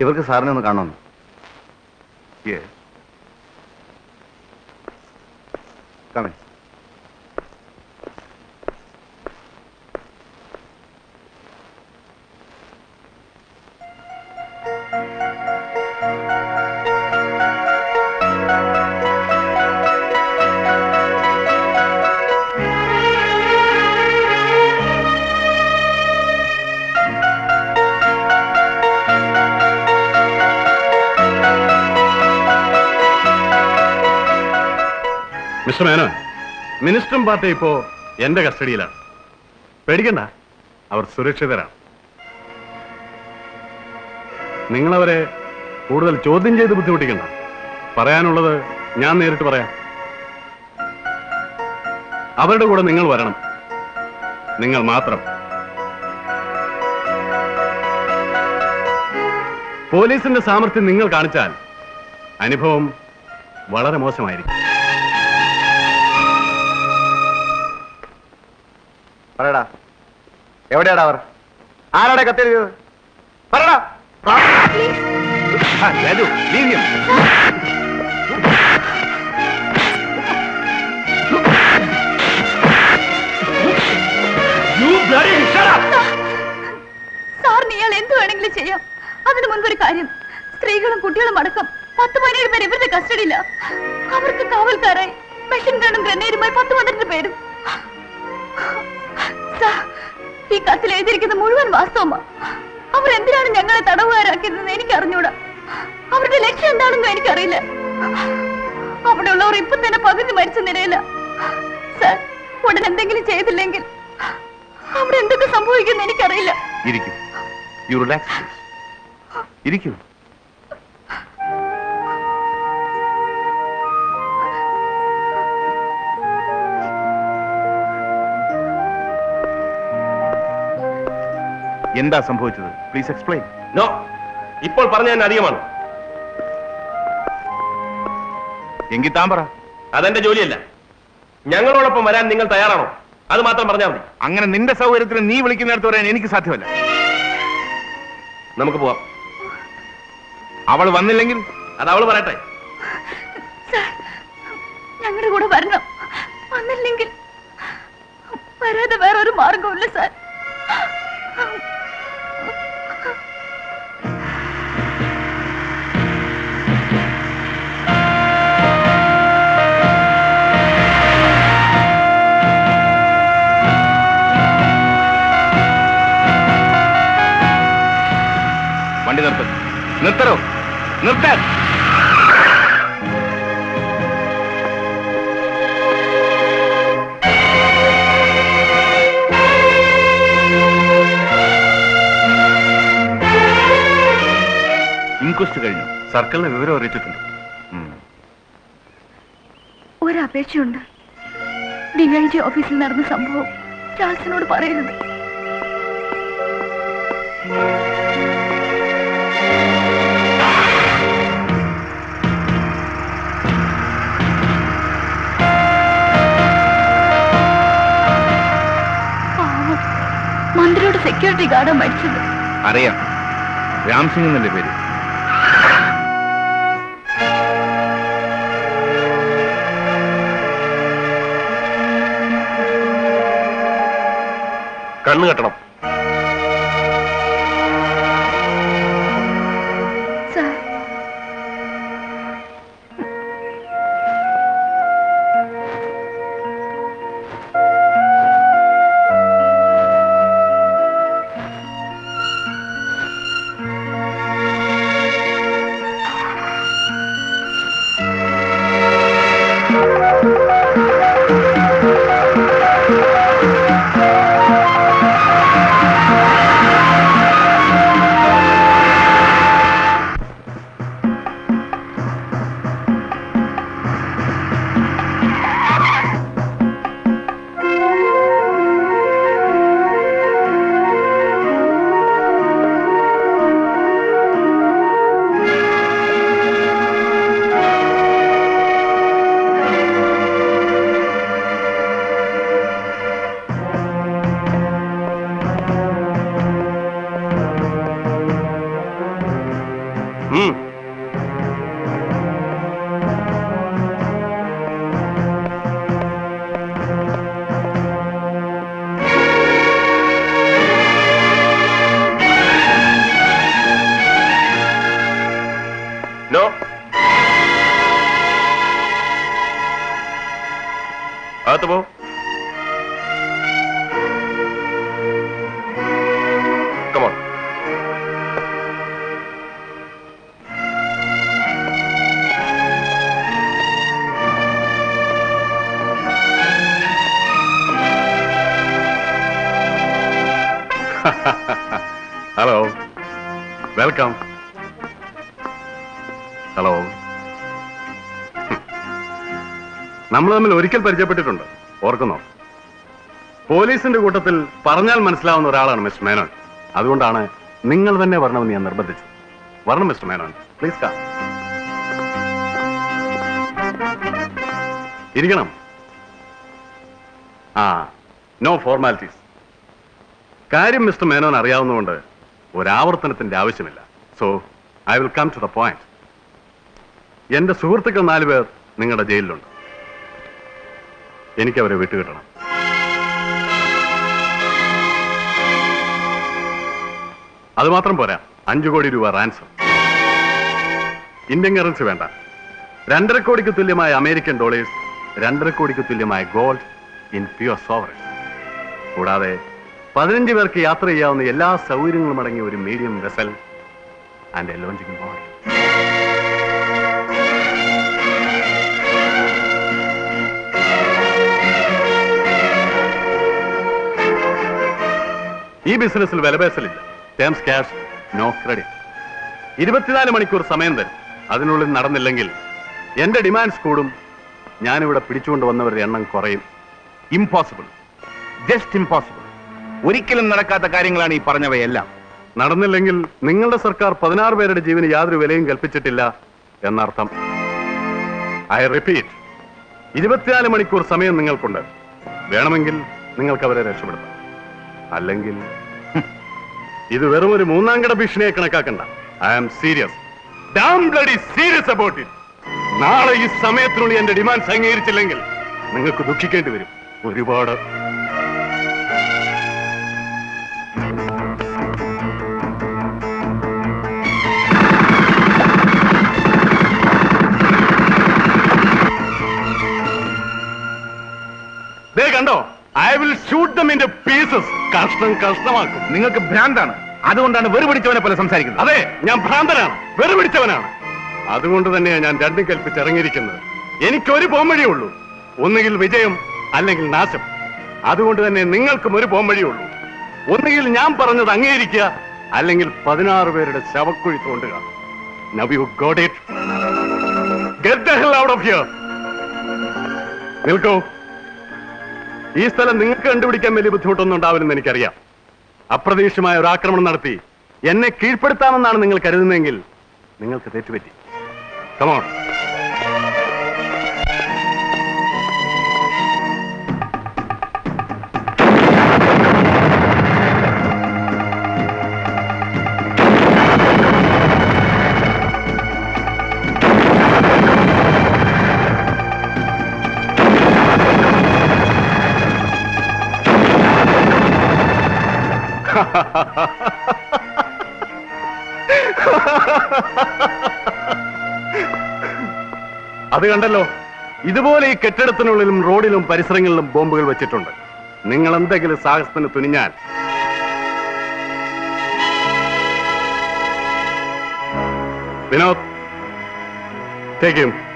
ഇവർക്ക് സാറിനെ ഒന്ന് കാണണം? കമൻ മിസ്റ്റർ മേനോൻ മിനിസ്റ്ററും പാർട്ടി ഇപ്പോ എന്റെ കസ്റ്റഡിയിലാണ്. പേടിക്കണ്ട അവർ സുരക്ഷിതരാണ്. നിങ്ങളവരെ കൂടുതൽ ചോദ്യം ചെയ്ത് ബുദ്ധിമുട്ടിക്കണ്ട. പറയാനുള്ളത് ഞാൻ നേരിട്ട് പറയാം. അവരുടെ കൂടെ നിങ്ങൾ വരണം. നിങ്ങൾ മാത്രം. പോലീസിന്റെ സാമർഥ്യം നിങ്ങൾ കാണിച്ചാൽ അനുഭവം വളരെ മോശമായിരിക്കും. പറയടാ. എവിടെയാടാ അവർ? ആരാടെ കത്തെഴുതിയത്? പറയടാ! സാറിന് ഇയാൾ എന്ത് വേണമെങ്കിലും ചെയ്യാം. അതിനു മുൻപൊരു കാര്യം. സ്ത്രീകളും കുട്ടികളും അടക്കം പത്ത് പതിനേഴ് പേര് ഇവരുടെ കസ്റ്റഡിയില്ല അവർക്ക് കാവൽക്കാരായി മെഷീൻ ഗണ്ണും ഗ്രനേഡുമായി പത്ത് പന്ത്രണ്ട് പേരും. സാർ, ഈ കത്തിൽ എഴുതിയിരിക്കുന്ന മുഴുവൻ വാസ്തവമാ. അവരെന്തിനാണ് ഞങ്ങളെ തടവുകാരാക്കിയതെന്ന് എനിക്ക് അറിഞ്ഞൂടാ അവരുടെ ലക്ഷ്യം എന്താണെന്നും എനിക്കറിയില്ല. അവിടെയുള്ളവർ ഇപ്പൊ തന്നെ പകുതി മരിച്ച നിലയില്ല സാർ ഉടൻ എന്തെങ്കിലും ചെയ്തില്ലെങ്കിൽ അവിടെ എന്തൊക്കെ സംഭവിക്കുന്നു എനിക്കറിയില്ല. ഇരിക്കും. യു റിലാക്സ് ഇരിക്കൂ. എന്താ സംഭവിച്ചത്? പ്ലീസ് എക്സ്പ്ലെയിൻ നോ ഇപ്പോൾ പറഞ്ഞ തന്നെ അധികമാണ്. എങ്കിൽ താൻ പറ. അതെന്റെ ജോലിയല്ല. ഞങ്ങളോടൊപ്പം വരാൻ നിങ്ങൾ തയ്യാറാണോ? അത് മാത്രം പറഞ്ഞാൽ മതി. അങ്ങനെ നിന്റെ സൗകര്യത്തിന് നീ വിളിക്കുന്നിടത്ത് പറയാൻ എനിക്ക് സാധ്യമല്ല. നമുക്ക് പോവാം. അവൾ വന്നില്ലെങ്കിൽ? അത് അവൾ പറയട്ടെ. സാർ ഞങ്ങളുടെ കൂടെ വരണം. വന്നില്ലെങ്കിൽ വരാതെ വേറൊരു മാർഗമില്ല സാർ. നിർത്തരോ നിർത്താൻ. ഇൻക്വസ്റ്റ് കഴിഞ്ഞു. സർക്കിളിന് വിവരം അറിയിച്ചിട്ടുണ്ട്. ഒരപേക്ഷയുണ്ട്. ഡി ഐ ജി ഓഫീസിൽ നടന്ന സംഭവം ചാൾസിനോട് പറയരുത്. സെക്യൂരിറ്റി ഗാർഡ് മരിച്ചത്. അറിയാം. രാംസിംഗ് എന്നല്ലേ പേര്? കണ്ണു കെട്ടണം. അകത്ത് പോ കമോൺ ഹലോ വെൽക്കം നമ്മൾ തമ്മിൽ ഒരിക്കൽ പരിചയപ്പെട്ടിട്ടുണ്ട്. ഓർക്കുന്നോ? പോലീസിന്റെ കൂട്ടത്തിൽ പറഞ്ഞാൽ മനസ്സിലാവുന്ന ഒരാളാണ് മിസ്റ്റർ മേനോൻ. അതുകൊണ്ടാണ് നിങ്ങൾ തന്നെ വരണമെന്ന് ഞാൻ നിർബന്ധിച്ചു വരണം മിസ്റ്റർ മേനോൻ. പ്ലീസ് കാ ഇരിക്കണം. ആ നോ ഫോർമാലിറ്റീസ് കാര്യം മിസ്റ്റർ മേനോൻ അറിയാവുന്നതുകൊണ്ട് ഒരാവർത്തനത്തിന്റെ ആവശ്യമില്ല. So I will come to the point എന്റെ സുഹൃത്തുക്കൾ നാലുപേർ നിങ്ങളുടെ ജയിലിലുണ്ട്. എനിക്ക് അവരെ വിട്ടുകിട്ടണം അതുമാത്രം പോരാ. അഞ്ചു കോടി രൂപ റാൻസം ഇന്ത്യൻ കറൻസി വേണ്ട. രണ്ടര കോടിക്ക് തുല്യമായ അമേരിക്കൻ ഡോളേഴ്സ് രണ്ടര കോടിക്ക് തുല്യമായ ഗോൾഡ് ഇൻ പ്യുവർ സോവറൻ കൂടാതെ പതിനഞ്ച് പേർക്ക് യാത്ര ചെയ്യാവുന്ന എല്ലാ സൗകര്യങ്ങളും അടങ്ങിയ ഒരു medium vessel and a launching body ഈ ബിസിനസ്സിൽ വിലപേശലില്ല. ടേംസ് ക്യാഷ് നോ ക്രെഡിറ്റ് ഇരുപത്തിനാല് മണിക്കൂർ സമയം തരും. അതിനുള്ളിൽ നടന്നില്ലെങ്കിൽ എന്റെ ഡിമാൻഡ്സ് കൂടും. ഞാനിവിടെ പിടിച്ചുകൊണ്ട് വന്നവരുടെ എണ്ണം കുറയും. ഇംപോസിബിൾ ജസ്റ്റ് ഇംപോസിബിൾ ഒരിക്കലും നടക്കാത്ത കാര്യങ്ങളാണ് ഈ പറഞ്ഞവയെല്ലാം. നടന്നില്ലെങ്കിൽ നിങ്ങളുടെ സർക്കാർ പതിനാറ് പേരുടെ ജീവന് യാതൊരു വിലയും കൽപ്പിച്ചിട്ടില്ല എന്നർത്ഥം. ഐ റിപ്പീറ്റ് ഇരുപത്തിനാല് മണിക്കൂർ സമയം നിങ്ങൾക്കുണ്ട്. വേണമെങ്കിൽ നിങ്ങൾക്ക് അവരെ രക്ഷപ്പെടുത്താം. അല്ലെങ്കിൽ ഇത് വെറും ഒരു മൂന്നാം കട ഭീഷണിയെ കണക്കാക്കണ്ട I am serious bloody serious about it നാളെ ഈ സമയത്തിനുള്ളിൽ എന്റെ ഡിമാൻഡ് അംഗീകരിച്ചില്ലെങ്കിൽ നിങ്ങൾക്ക് ദുഃഖിക്കേണ്ടി വരും. ഒരുപാട് പീസസ് കഷ്ടമാക്കും നിങ്ങൾക്ക് ഭ്രാന്താണ്. അതുകൊണ്ടാണ് വെറുപിടിച്ചവനെ പോലെ സംസാരിക്കുന്നത്. അതെ ഞാൻ ഭ്രാന്തനാണ്. വെറുപിടിച്ചവനാണ്. അതുകൊണ്ട് തന്നെയാണ് ഞാൻ രണ്ടും കൽപ്പിച്ചിറങ്ങിയിരിക്കുന്നത്. എനിക്കൊരു പോംവഴിയേ ഉള്ളൂ. ഒന്നുകിൽ വിജയം അല്ലെങ്കിൽ നാശം. അതുകൊണ്ട് തന്നെ നിങ്ങൾക്കും ഒരു പോംവഴിയേ ഉള്ളൂ. ഒന്നുകിൽ ഞാൻ പറഞ്ഞത് അംഗീകരിക്കുക അല്ലെങ്കിൽ പതിനാറ് പേരുടെ ശവക്കുഴി തോണ്ടുക. Now you got it get the hell out of here നിൽക്കൂ. ഈ സ്ഥലം നിങ്ങൾക്ക് കണ്ടുപിടിക്കാൻ വലിയ ബുദ്ധിമുട്ടൊന്നും ഉണ്ടാവില്ലെന്ന് എനിക്കറിയാം. അപ്രതീക്ഷിതമായ ഒരു ആക്രമണം നടത്തി എന്നെ കീഴ്പ്പെടുത്താമെന്നാണ് നിങ്ങൾ കരുതുന്നതെങ്കിൽ നിങ്ങൾക്ക് തെറ്റുപറ്റി. കമോൺ അത് കണ്ടല്ലോ. ഇതുപോലെ ഈ കെട്ടിടത്തിനുള്ളിലും റോഡിലും പരിസരങ്ങളിലും ബോംബുകൾ വെച്ചിട്ടുണ്ട്. നിങ്ങൾ എന്തെങ്കിലും സാഹസത്തിന് തുനിഞ്ഞാൽ. വിനോദ് ടേക്ക്